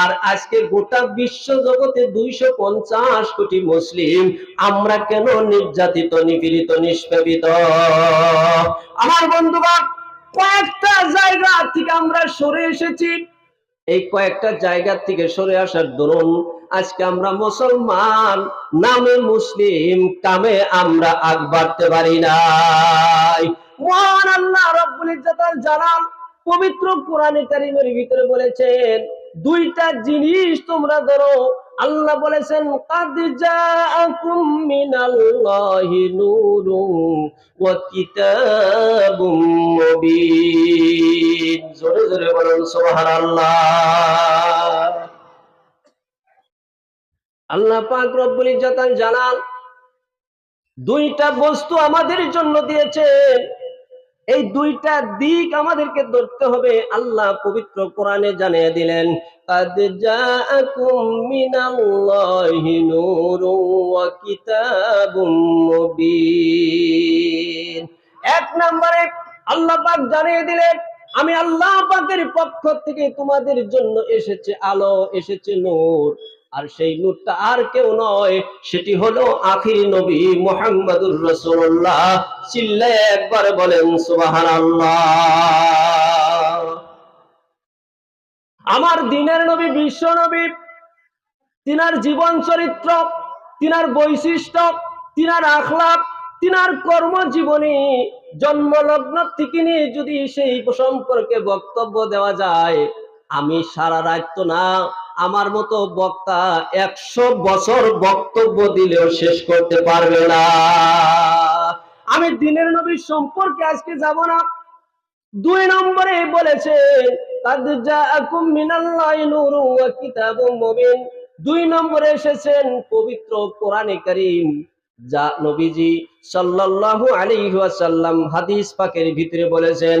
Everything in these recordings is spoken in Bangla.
আর আজকে গোটা বিশ্ব জগতে দুইশো পঞ্চাশ কোটি মুসলিম, আমরা কেন নির্যাতিত, নিপীড়িত নিষ্পেবিত আমার বন্ধুগণ, কয়েকটা জায়গা থেকে আমরা সরে এসেছি। এই কয়েকটা জায়গা থেকে সরে আসার দরুন আজকে আমরা মুসলমান, নামে মুসলিম, কামে আমরা আগ বাড়তে পারি নাই। মহান আল্লাহ রব্বুল ইজ্জতাল জালাল পবিত্র কোরআনে কারীমের ভিতরে বলেছেন দুইটা জিনিস তোমরা ধরো। আল্লাহ বলেছেন আল্লাহ পাক রব্বুল ইজ্জতাল জালাল দুইটা বস্তু আমাদের জন্য দিয়েছেন। এই দুইটা দিক আমাদেরকে ধরতে হবে আল্লাহ পবিত্র কোরআনে জানিয়ে দিলেন قد جاءكم من الله نور وكتاب مبين এক নম্বরে আল্লাহ পাক জানিয়ে দিলেন আমি আল্লাহ পাকের পক্ষ থেকে তোমাদের জন্য এসেছে আলো এসেছে নূর আর সেই নূরটা আর কেউ নয়, সেটি হলো আখির নবী মোহাম্মদুর রসুল্লাহ চিল্লে একবার বলেন, সুবহানাল্লাহ। আমার দিনের নবী, বিশ্ব নবী, তিনার জীবন চরিত্র, তিনার বৈশিষ্ট্য, তিনার আখলাপ তিনার কর্মজীবনী, জন্মলগ্ন থেকে নিয়ে যদি সেই সম্পর্কে বক্তব্য দেওয়া যায়, আমি সারা রাত তো না আমার মতো বক্তা একশো বছর বক্তব্য দিলেও শেষ করতে পারবে না। আমি দিনের নবীর সম্পর্কে আজকে যাব না। দুই নম্বরে বলেছে দুই নম্বরে এসেছেন পবিত্র কোরআনে করিম, যা নবীজি হাদিস পাকের ভিতরে বলেছেন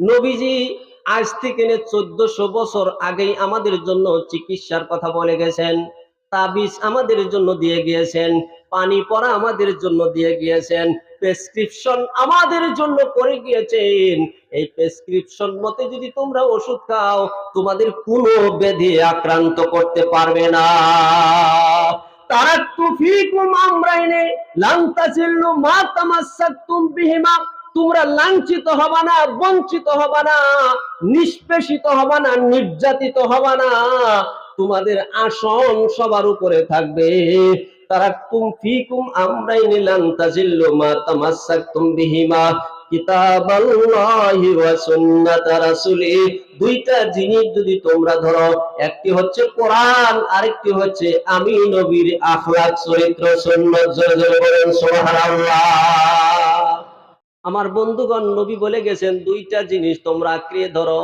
নবীজি আজ থেকে চোদ্দশো বছর আগেই আমাদের জন্য চিকিৎসার কথা বলে গেছেন। তাবিজ আমাদের জন্য দিয়ে গিয়েছেন। পানি পড়া আমাদের জন্য দিয়ে গিয়েছেন। প্রেসক্রিপশন আমাদের জন্য করে গিয়েছেন। এই প্রেসক্রিপশন মতে যদি তোমরা ওষুধ খাও, তোমাদের কোনো ব্যাধি আক্রান্ত করতে পারবে না। তারা তুফিকুম আমরাইনে, লান্তাসিল্লু মা তামাসসাকতুম বিহিমা। তোমরা লাঞ্ছিত হবা না, বঞ্চিত হবা না, নিষ্পেষিত হবা না, নির্যাতিত হবা না। তোমাদের আসন সবার উপরে থাকবে। ফিকুম আমরাই নিলাম মা বিহিমা। ওয়া সুন্নাত রাসূলি। দুইটা জিনিস যদি তোমরা ধরো, একটি হচ্ছে কোরআন, আরেকটি হচ্ছে আমি নবীর আখলাক, চরিত্র, সুন্নাত, জোরে জোরে বলেন সুবহানাল্লাহ। আমার বন্ধুগণ, নবী বলে গেছেন, দুইটা জিনিস তোমরা আঁকড়িয়ে ধরো।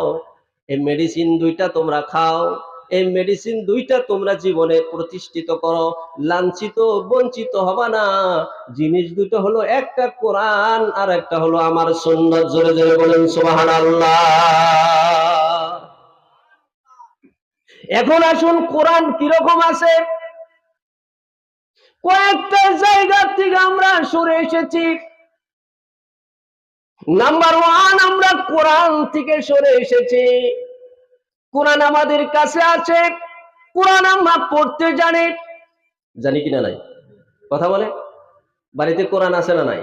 এই মেডিসিন দুইটা তোমরা খাও এই মেডিসিন দুইটা তোমরা জীবনে প্রতিষ্ঠিত করো। লাঞ্ছিত, বঞ্চিত হবা না। জিনিস দুটো হলো একটা কোরআন, আর একটা হলো আমার সুন্নত। জোরে জোরে বলেন, সুবহানাল্লাহ। এখন আসুন, কোরআন কীরকম আছে? কয়েকটা জায়গা থেকে আমরা সরে এসেছি। নাম্বার ওয়ান আমরা কোরআন থেকে সরে এসেছি। কোরআন আমাদের কাছে আছে, কোরআন আমরা পড়তে জানি। জানি কিনা নাই? কথা বলে? বাড়িতে কোরআন আছে না নাই?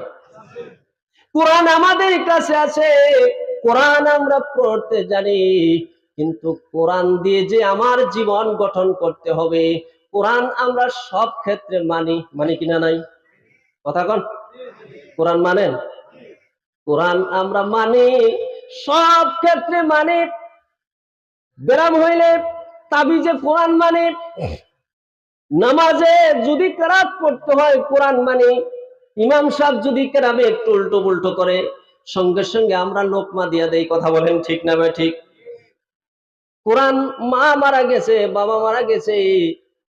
কোরআন আমাদের কাছে আছে, কোরআন আমরা পড়তে জানি। কিন্তু কোরআন দিয়ে যে আমার জীবন গঠন করতে হবে, কোরআন আমরা সব ক্ষেত্রে মানি। মানি কিনা নাই? কথা কন। কোরআন মানেন? কোরআন আমরা মানি, সব ক্ষেত্রে মানে ব্যায়াম হইলে তাবিজে কোরআন মানে নামাজে যদি কেরাত পড়তে হয় কোরআন মানে ইমাম সাহেব যদি কেরামে একটু উল্টো পুল্টো করে, সঙ্গে সঙ্গে আমরা লোকমা দিয়া দেই, কথা বলেন ঠিক না ভাই, ঠিক? কোরআন মা মারা গেছে, বাবা মারা গেছে,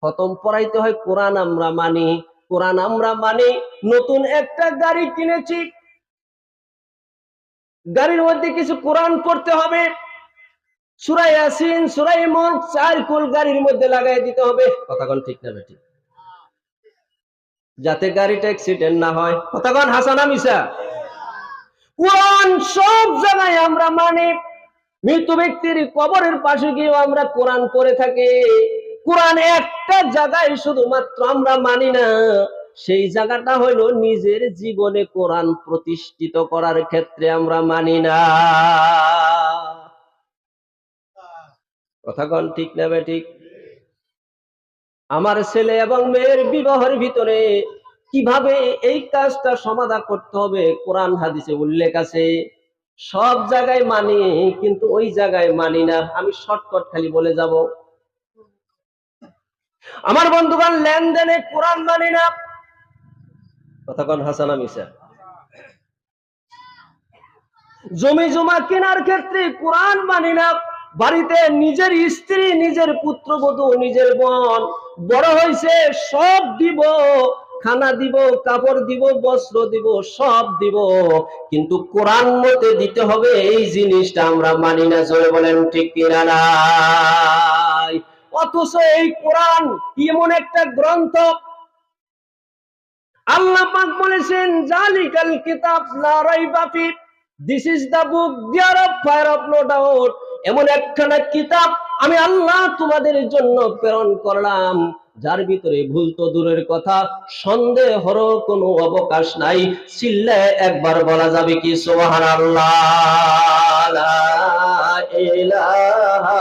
খতম পড়াইতে হয় কোরআন আমরা মানি, কোরআন আমরা মানি, নতুন একটা গাড়ি কিনেছি গাড়ির মধ্যে কিছু কোরআন পড়তে হবে। সুরাই আসিন সুরাই মুখ চার কুল গাড়ির মধ্যে লাগাই দিতে হবে। কথাগণ ঠিক না ঠিক যাতে গাড়িটা অ্যাক্সিডেন্ট না হয়। কথাগণ হাসানা মিসা কোরআন সব জায়গায় আমরা মানি মৃত ব্যক্তির কবরের পাশে গিয়েও আমরা কোরআন পড়ে থাকি। কোরআন একটা জায়গায় শুধুমাত্র আমরা মানি না। সেই জায়গাটা হলো নিজের জীবনে কোরআন প্রতিষ্ঠিত করার ক্ষেত্রে আমরা মানি না। কথা ঠিক না বে ঠিক? আমার ছেলে এবং মেয়ের বিবাহের ভিতরে কীভাবে এই কাজটা সমাধা করতে হবে? কোরআন হাদিসে উল্লেখ আছে, সব জায়গায় মানি, কিন্তু ওই জায়গায় মানি না। আমি শর্টকট খালি বলে যাব। আমার বন্ধুগণ, লেনদেনে কোরআন মানি না। কথাক্ষণ হাসান মিশা জমি জমা কেনার ক্ষেত্রে কোরআন মানি না, বাড়িতে নিজের স্ত্রী, নিজের পুত্রবধূ, নিজের বোন, বড় হয়েছে সব দিব, খানা দিব, কাপড় দিব, বস্ত্র দিব, সব দিব। কিন্তু কোরআন মতে দিতে হবে, এই জিনিসটা আমরা মানি না, জোরে বলেন ঠিক কিনা নাই? অথচ এই কোরআন এমন একটা গ্রন্থ পাক বলেছেন, জালিকাল কিতাব, লা রাইবা ফি। This is the book there of fire of no doubt এমন একখানা কিতাব আমি আল্লাহ তোমাদের জন্য প্রেরণ করলাম, যার ভিতরে ভুল তো দূরের কথা সন্দেহর কোনো অবকাশ নাই। চিল্লে একবার বলা যাবে কি, সুবহানাল্লাহ, লা ইলাহা